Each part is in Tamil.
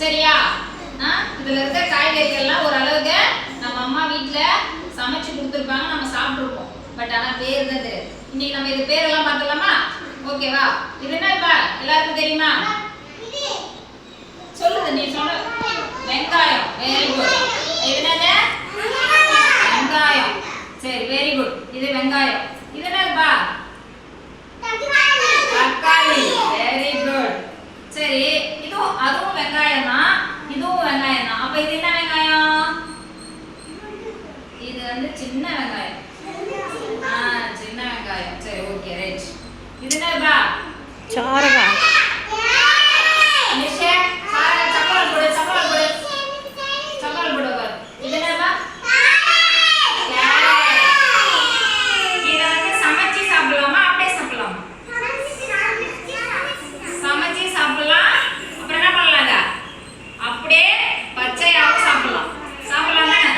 சரியா? இதுல இருக்க காய்கறிகள்லாம் ஓரளவுக்கு நம்ம அம்மா வீட்டுல சமைச்சு கொடுத்துருப்பாங்க நம்ம சாப்பிட்டுருப்போம். பட் ஆனா பேர் தான் தெரியாது இன்னைக்கு நம்ம இது பேரெல்லாம் பார்த்துலாமா ஓகேவா இது என்னப்பா எல்லாருக்கும் தெரியுமா? சொல்லுது நீ சொல்ல வெங்காயம். வெரி குட் இது என்னது? வெங்காயம். சரி வெரி குட் இது வெங்காயம் இது என்னப்பா தக்காளி வெரி குட் சரி இதுவும் அதுவும் வெங்காயம் தான் இதுவும் வெங்காயம் தான் அப்ப இது என்ன வெங்காயம் இது வந்து சின்ன வெங்காயம். ஆ சின்ன வெங்காயம். சரி ஓகே ரைட் இது என்னப்பா? சாரகா நிஷா சார சக்கரை போடு சக்கரை போடு சக்கரை போடு பாரு இது என்னப்பா கேரட் இதை வந்து சமைச்சு சாப்பிடலாமா அப்படியே சாப்பிடலாமா சமைச்சு சாப்பிடலாம் அப்புறம் என்ன பண்ணலாங்க அப்படியே பச்சையாவும் சாப்பிடலாம் சாப்பிடலாம் தானே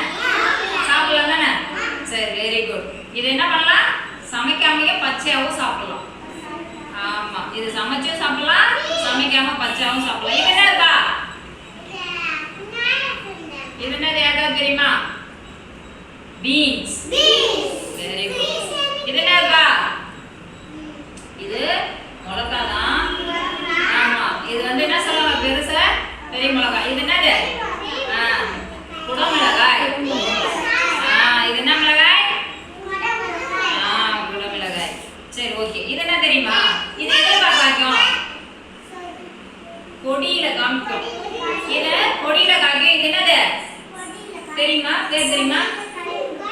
சாப்பிடலாம் தானே சரி வெரி குட் இது என்ன பண்ணலாம் பச்சையாவும் சாப்பிடலாம். ஆமா இது சமைச்சும் சாப்பிடலாம் சமைக்காம பச்சையாவும் சாப்பிடலாம். இது என்னதுப்பா இது என்னது யாருக்காவது தெரியுமா? பீன்ஸ் வெரி குட் இது என்னதுப்பா இது மிளகா தான் ஆமா இது வந்து என்ன சொல்லுவாங்க பெருசா பெரிய மிளகாய் இது என்னது ஆ, குடமிளகாய் ஆ, இது என்ன மிளகாய் ஆ, குடமிளகாய் சரி ஓகே இது என்ன தெரியுமா இது எதுல காய்க்கும் கொடியில காமிக்கும் இது கொடியில காய்க்கும் இது என்னது? தெரியுமா? பேர் தெரியுமா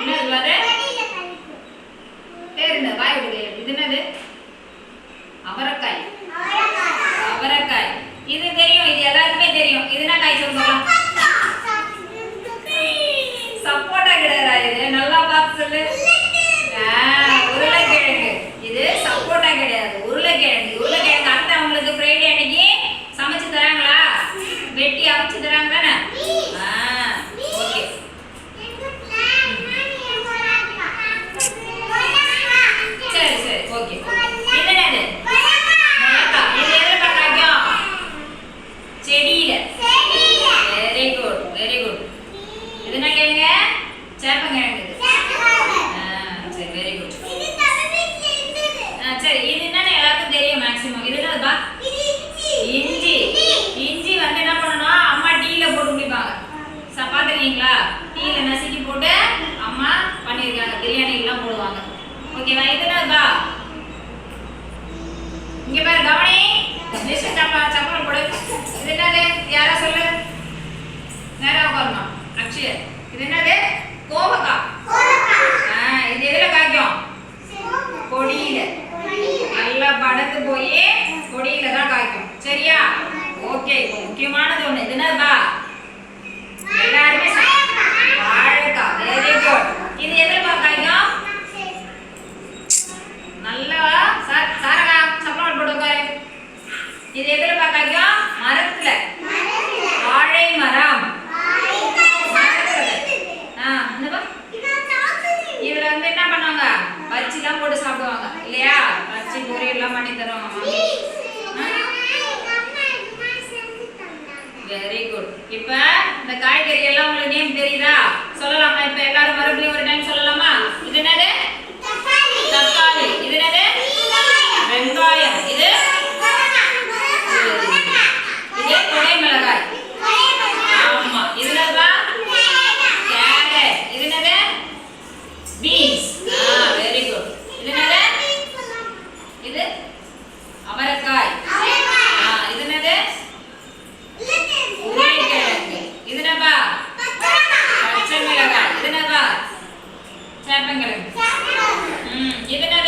என்னது பாரு பேர் என்ன காய் விடுது இது என்னது அவரைக்காய் அவரைக்காய் இது தெரியும் இது எல்லாருக்குமே தெரியும் இது என்ன காய் சொல்லுங்க சப்போட்டா கிடையாதா இது நல்லா பார்த்து சொல்லு ஆ, உருளைக்கிழங்கு இது சப்போட்டா கிடையாது உருளைக்கிழங்கு உருளைக்கிழங்கு அத்தை உங்களுக்கு ஃப்ரைடே அன்னைக்கு சமைச்சு தராங்களா வெட்டி அவிச்சு தராங்க தானே ஓகே சரி சரி ஓகே இது என்னது மிளகா இது எதுல காய்க்கும் செடியில வெரி குட் வெரி குட் இது என்ன கிழங்க சேப்பங்கிழங்கு இது. ஆ, சரி வெரி குட் சரி இது என்னன்னு எல்லாருக்கும் தெரியும் மேக்ஸிமம் இது என்னதுப்பா இஞ்சி இஞ்சி வந்து என்ன பண்ணணும் அம்மா டீல போட்டு குடிப்பாங்க ச பார்த்துருக்கீங்களா டீல நசுக்கி போட்டு அம்மா பண்ணியிருக்காங்க பிரியாணிலாம் போடுவாங்க ஓகேவா இது என்னதுப்பா இங்க பாரு கவனி டிஷ் சப்பா சப்பல் போடு இது யாரா சொல்லு. நேரா உட்காருமா. அக்ஷய் இது என்னது? கோவக்கா. இது எதுல காய்க்கும்? கொடியில. நல்லா படத்து போய் கொடியில தான் காய்க்கும். சரியா? ஓகே முக்கியமானது ஒண்ணு. இது என்னதுப்பா எல்லாருமே வாழைக்காய் வெரி குட் இது எதுல காய்க்கும்? நாளைக்கு எல்லாம் பண்ணி தரோம் வெரி குட் இப்ப இந்த காய்கறி எல்லாம் உங்களுக்கு நேம் தெரியுதா? சொல்லலாமா? இப்ப எல்லாரும் மறுபடியும் ஒரு டைம் சொல்லலாம்? அமரக்காய். இது என்னது? உருளைக்கிழங்கு. இது என்னப்பா? பச்சை மிளகாய். இது என்னப்பா? சேப்பங்கிழங்கு. இது என்ன